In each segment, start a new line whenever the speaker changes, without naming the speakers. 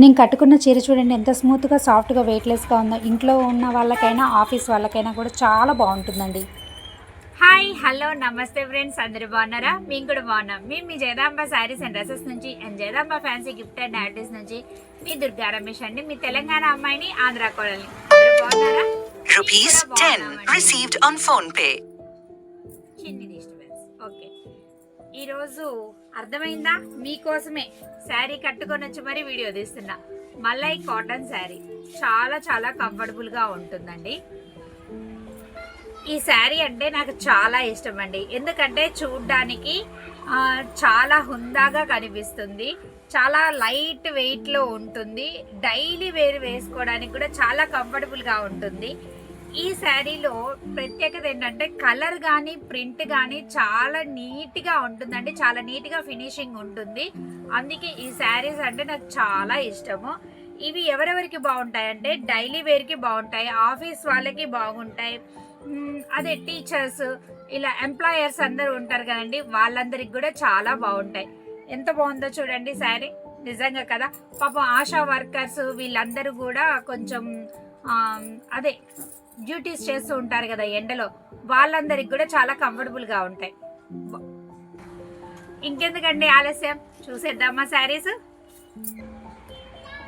నేను కట్టుకున్న చీర చూడండి ఎంత స్మూత్గా సాఫ్ట్గా వెయిట్లెస్గా ఉందో. ఇంట్లో ఉన్న వాళ్ళకైనా ఆఫీస్ వాళ్ళకైనా కూడా చాలా బాగుంటుందండి.
హాయ్ హలో నమస్తే ఫ్రెండ్స్ అందరూ బాగున్నారా? మేము కూడా బాగున్నాం. మేము మీ జయదాంబ శారీస్ అండ్ డ్రెస్సెస్ నుంచి and Jayadamba fancy gift and artist నుంచి మీ దుర్గా రమేష్ అండి మీ తెలంగాణ అమ్మాయిని ఆంధ్ర కోడల్ని. అందరూ బాగున్నారా?
Rupees
మేము కూడా
10
బాగున్నామండి.
received on phone pay.
చిన్ని డిస్టర్బెన్స్ ఓకే ఈరోజు అర్థమైందా? మీకోసమే శారీ కట్టుకొని వచ్చి మరి వీడియో తీస్తున్నా. మల్లై కాటన్ శారీ. చాలా చాలా కంఫర్టబుల్గా ఉంటుందండి. ఈ శారీ అంటే నాకు చాలా ఇష్టం అండి ఎందుకంటే చూడ్డానికి చాలా హుందాగా కనిపిస్తుంది. చాలా లైట్ వెయిట్లో ఉంటుంది. డైలీ వేర్ వేసుకోవడానికి కూడా చాలా కంఫర్టబుల్గా ఉంటుంది. ఈ శారీలో ప్రత్యేకత ఏంటంటే కలర్ కానీ ప్రింట్ కానీ చాలా నీట్గా ఉంటుందండి. చాలా నీట్గా ఫినిషింగ్ ఉంటుంది. అందుకే ఈ శారీస్ అంటే నాకు చాలా ఇష్టము. ఇవి ఎవరెవరికి బాగుంటాయి అంటే డైలీ వేర్కి బాగుంటాయి ఆఫీస్ వాళ్ళకి బాగుంటాయి. అదే టీచర్స్ ఇలా ఎంప్లాయర్స్ అందరూ ఉంటారు కదండి వాళ్ళందరికి కూడా చాలా బాగుంటాయి. ఎంత బాగుందో చూడండి శారీ. నిజంగా కదా. పాపం ఆశా వర్కర్స్ వీళ్ళందరూ కూడా కొంచెం అదే డ్యూటీస్ చేస్తూ ఉంటారు కదా ఎండలో వాళ్ళందరికి కూడా చాలా కంఫర్టబుల్గా ఉంటాయి. ఇంకెందుకండి ఆలస్యం? చూసేద్దామా శారీస్?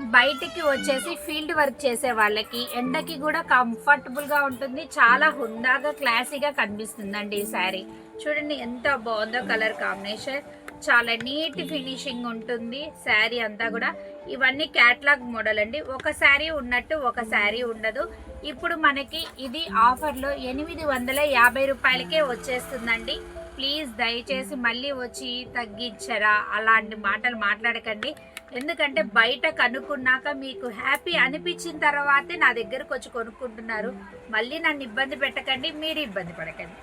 బయటికి వచ్చేసి ఫీల్డ్ వర్క్ చేసే వాళ్ళకి ఎండకి కూడా కంఫర్టబుల్గా ఉంటుంది. చాలా హుందాగా క్లాసీగా కనిపిస్తుందండి ఈ శారీ. చూడండి ఎంత బాగుందో కలర్ కాంబినేషన్. చాలా నీట్ ఫినిషింగ్ ఉంటుంది శారీ అంతా కూడా. ఇవన్నీ క్యాట్లాగ్ మోడల్ అండి. ఒక శారీ ఉన్నట్టు ఒక శారీ ఉండదు. ఇప్పుడు మనకి ఇది ఆఫర్లో ఎనిమిది వందల యాభై రూపాయలకే వచ్చేస్తుందండి. ప్లీజ్ దయచేసి మళ్ళీ వచ్చి తగ్గించరా? అలాంటి మాటలు మాట్లాడకండి. ఎందుకంటే బయట కనుక్కున్నాక మీకు హ్యాపీ అనిపించిన తర్వాతే నా దగ్గరకు వచ్చి కొనుక్కుంటున్నారు. మళ్ళీ నన్ను ఇబ్బంది పెట్టకండి మీరు ఇబ్బంది పడకండి.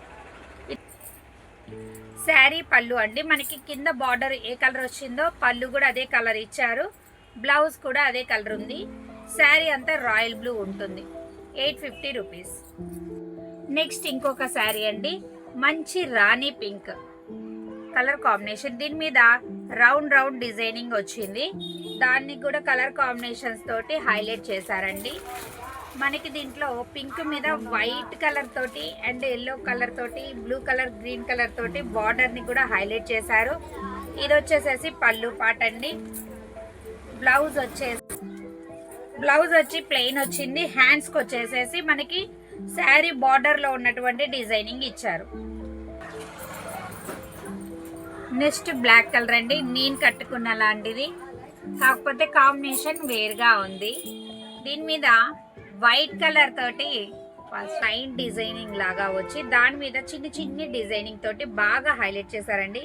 శారీ పళ్ళు అండి. మనకి కింద బార్డర్ ఏ కలర్ వచ్చిందో పళ్ళు కూడా అదే కలర్ ఇచ్చారు. బ్లౌజ్ కూడా అదే కలర్ ఉంది. శారీ అంతా రాయల్ బ్లూ ఉంటుంది. Eight fifty rupees. నెక్స్ట్ ఇంకొక శారీ అండి. మంచి రాణి పింక్. కలర్ కాంబినేషన్ దీని మీద రౌండ్ రౌండ్ డిజైనింగ్ వచ్చింది. దాన్ని కూడా కలర్ కాంబినేషన్స్ తోటి హైలైట్ చేశారండి. మనకి దీంట్లో పింక్ మీద వైట్ కలర్ తోటి అండ్ ఎల్లో కలర్ తోటి బ్లూ కలర్ గ్రీన్ కలర్ తోటి బార్డర్ని కూడా హైలైట్ చేశారు. ఇది వచ్చేసేసి పళ్ళు పాట అండి. బ్లౌజ్ వచ్చేసి బ్లౌజ్ వచ్చి ప్లెయిన్ వచ్చింది. హ్యాండ్స్కి వచ్చేసేసి మనకి శారీ బార్డర్లో ఉన్నటువంటి డిజైనింగ్ ఇచ్చారు. నెక్స్ట్ బ్లాక్ కలర్ అండి. నేను కట్టుకున్న లాంటిది. కాకపోతే కాంబినేషన్ వేరుగా ఉంది. దీని మీద వైట్ కలర్ తోటి సైన్ డిజైనింగ్ లాగా వచ్చి దాని మీద చిన్న చిన్ని డిజైనింగ్ తోటి బాగా హైలైట్ చేశారండి.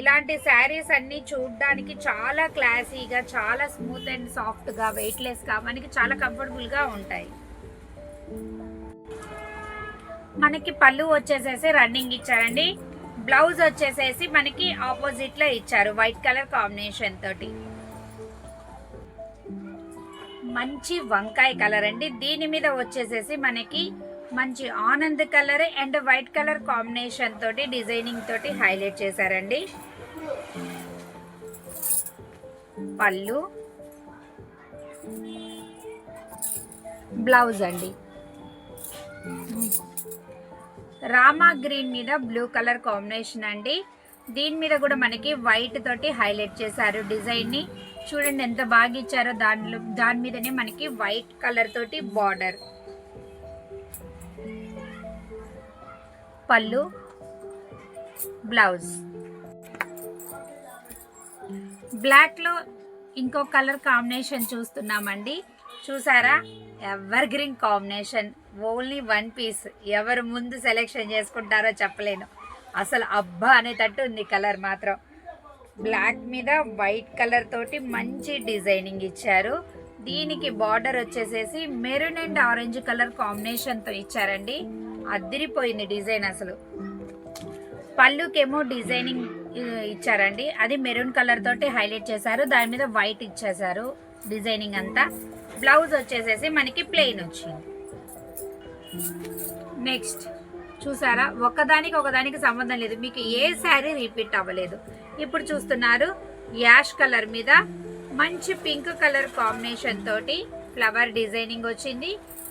ఇలాంటి శారీస్ అన్ని చూడడానికి చాలా క్లాసీగా చాలా స్మూత్ అండ్ సాఫ్ట్గా వెయిట్లెస్గా మనకి చాలా కంఫర్టబుల్గా ఉంటాయి. మనకి పళ్ళు వచ్చేసేసి రన్నింగ్ ఇచ్చారండి. బ్లౌజ్ వచ్చేసేసి మనకి ఆపోజిట్లో ఇచ్చారు. వైట్ కలర్ కాంబినేషన్ తోటి. మంచి వంకాయ కలర్ అండి. దీని మీద వచ్చేసేసి మనకి మంచి Anand colour and white colour combination తోటి డిజైనింగ్ తోటి హైలైట్ చేశారండి. పళ్ళు. బ్లౌజ్ అండి. రామా గ్రీన్ మీద బ్లూ కలర్ కాంబినేషన్ అండి. దీని మీద కూడా మనకి వైట్ తోటి హైలైట్ చేశారు డిజైన్ని చూడండి ఎంత బాగా ఇచ్చారో దానిలో దాని మీదనే మనకి వైట్ కలర్ తోటి బార్డర్. పళ్ళు బ్లౌజ్. బ్లాక్లో ఇంకో కలర్ కాంబినేషన్ చూస్తున్నామండి. చూసారా? Evergreen combination. Only one piece. ఎవరు ముందు సెలెక్షన్ చేసుకుంటారో చెప్పలేను. అసలు అబ్బా అనేటట్టు ఉంది కలర్ మాత్రం. బ్లాక్ మీద వైట్ కలర్ తోటి మంచి డిజైనింగ్ ఇచ్చారు. దీనికి బార్డర్ వచ్చేసేసి మెరూన్ అండ్ ఆరెంజ్ కలర్ కాంబినేషన్తో ఇచ్చారండి. అదిరిపోయింది డిజైన్ అసలు. పళ్ళుకేమో డిజైనింగ్ ఇచ్చారండి. అది మెరూన్ కలర్ తోటి హైలైట్ చేశారు. దాని మీద వైట్ ఇచ్చేసారు డిజైనింగ్ అంతా. బ్లౌజ్ వచ్చేసేసి మనకి ప్లెయిన్ వచ్చింది. నెక్స్ట్ చూసారా? ఒకదానికి ఒకదానికి సంబంధం లేదు. మీకు ఏ శారీ రిపీట్ అవ్వలేదు. ఇప్పుడు చూస్తున్నారు యాష్ కలర్ మీద మంచి పింక్ కలర్ కాంబినేషన్ తోటి ఫ్లవర్ డిజైనింగ్ వచ్చింది.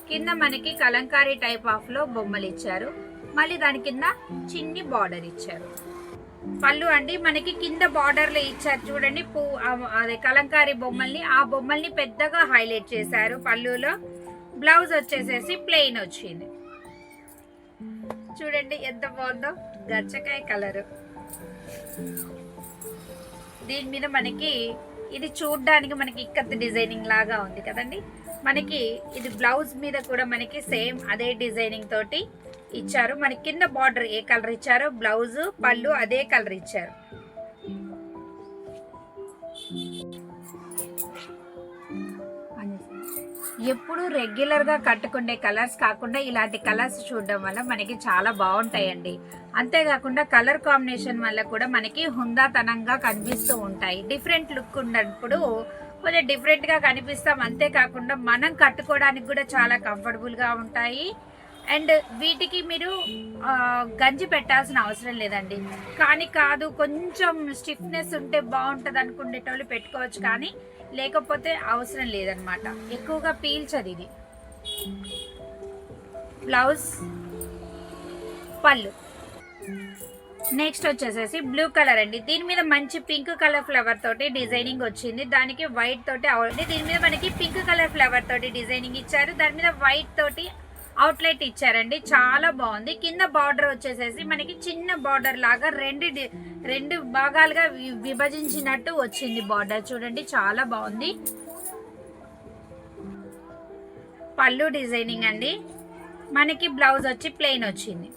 కింద మనకి కలంకారీ టైప్ ఆఫ్లో బొమ్మలు ఇచ్చారు. మళ్ళీ దాని కింద చిన్ని బార్డర్ ఇచ్చారు. పళ్ళు అండి మనకి కింద బార్డర్లు ఇచ్చారు చూడండి. పూ అదే కలంకారీ బొమ్మల్ని ఆ బొమ్మల్ని పెద్దగా హైలైట్ చేశారు పళ్ళులో. బ్లౌజ్ వచ్చేసేసి ప్లెయిన్ వచ్చింది. చూడండి ఎంత బాగుందో గచ్చకాయ కలర్. దీని మీద మనకి ఇది చూడ్డానికి మనకి ఇక్కత్ డిజైనింగ్ లాగా ఉంది కదండి. మనకి ఇది బ్లౌజ్ మీద కూడా మనకి సేమ్ అదే డిజైనింగ్ తోటి ఇచ్చారు. మనకి కింద బార్డర్ ఏ కలర్ ఇచ్చారో బ్లౌజ్ పళ్ళు అదే కలర్ ఇచ్చారు. ఎప్పుడు రెగ్యులర్గా కట్టుకునే కలర్స్ కాకుండా ఇలాంటి కలర్స్ చూడడం వల్ల మనకి చాలా బాగుంటాయండి. అంతేకాకుండా కలర్ కాంబినేషన్ వల్ల కూడా మనకి హుందాతనంగా కనిపిస్తూ ఉంటాయి. డిఫరెంట్ లుక్ ఉన్నప్పుడు కొంచెం డిఫరెంట్గా కనిపిస్తాం. అంతేకాకుండా మనం కట్టుకోవడానికి కూడా చాలా కంఫర్టబుల్గా ఉంటాయి. అండ్ వీటికి మీరు గంజి పెట్టాల్సిన అవసరం లేదండి. కానీ కాదు కొంచెం స్టిఫ్నెస్ ఉంటే బాగుంటుంది అనుకునేటోళ్ళు పెట్టుకోవచ్చు. కానీ లేకపోతే అవసరం లేదనమాట ఎక్కువగా పీల్చదు ఇది. బ్లౌజ్ పళ్ళు. నెక్స్ట్ వచ్చేసేసి బ్లూ కలర్ అండి. దీని మీద మంచి పింక్ కలర్ ఫ్లవర్ తోటి డిజైనింగ్ వచ్చింది. దానికి వైట్ తోటి అవ్వండి దీని మీద మనకి పింక్ కలర్ ఫ్లవర్ తోటి డిజైనింగ్ ఇచ్చారు. దాని మీద వైట్ తోటి అవుట్లెట్ ఇచ్చారండి. చాలా బాగుంది. కింద బార్డర్ వచ్చేసేసి మనకి చిన్న బార్డర్ లాగా రెండు డి- రెండు భాగాలుగా వి- విభజించినట్టు వచ్చింది బార్డర్ చూడండి చాలా బాగుంది. పళ్ళు డిజైనింగ్ అండి. మనకి బ్లౌజ్ వచ్చి ప్లెయిన్ వచ్చింది.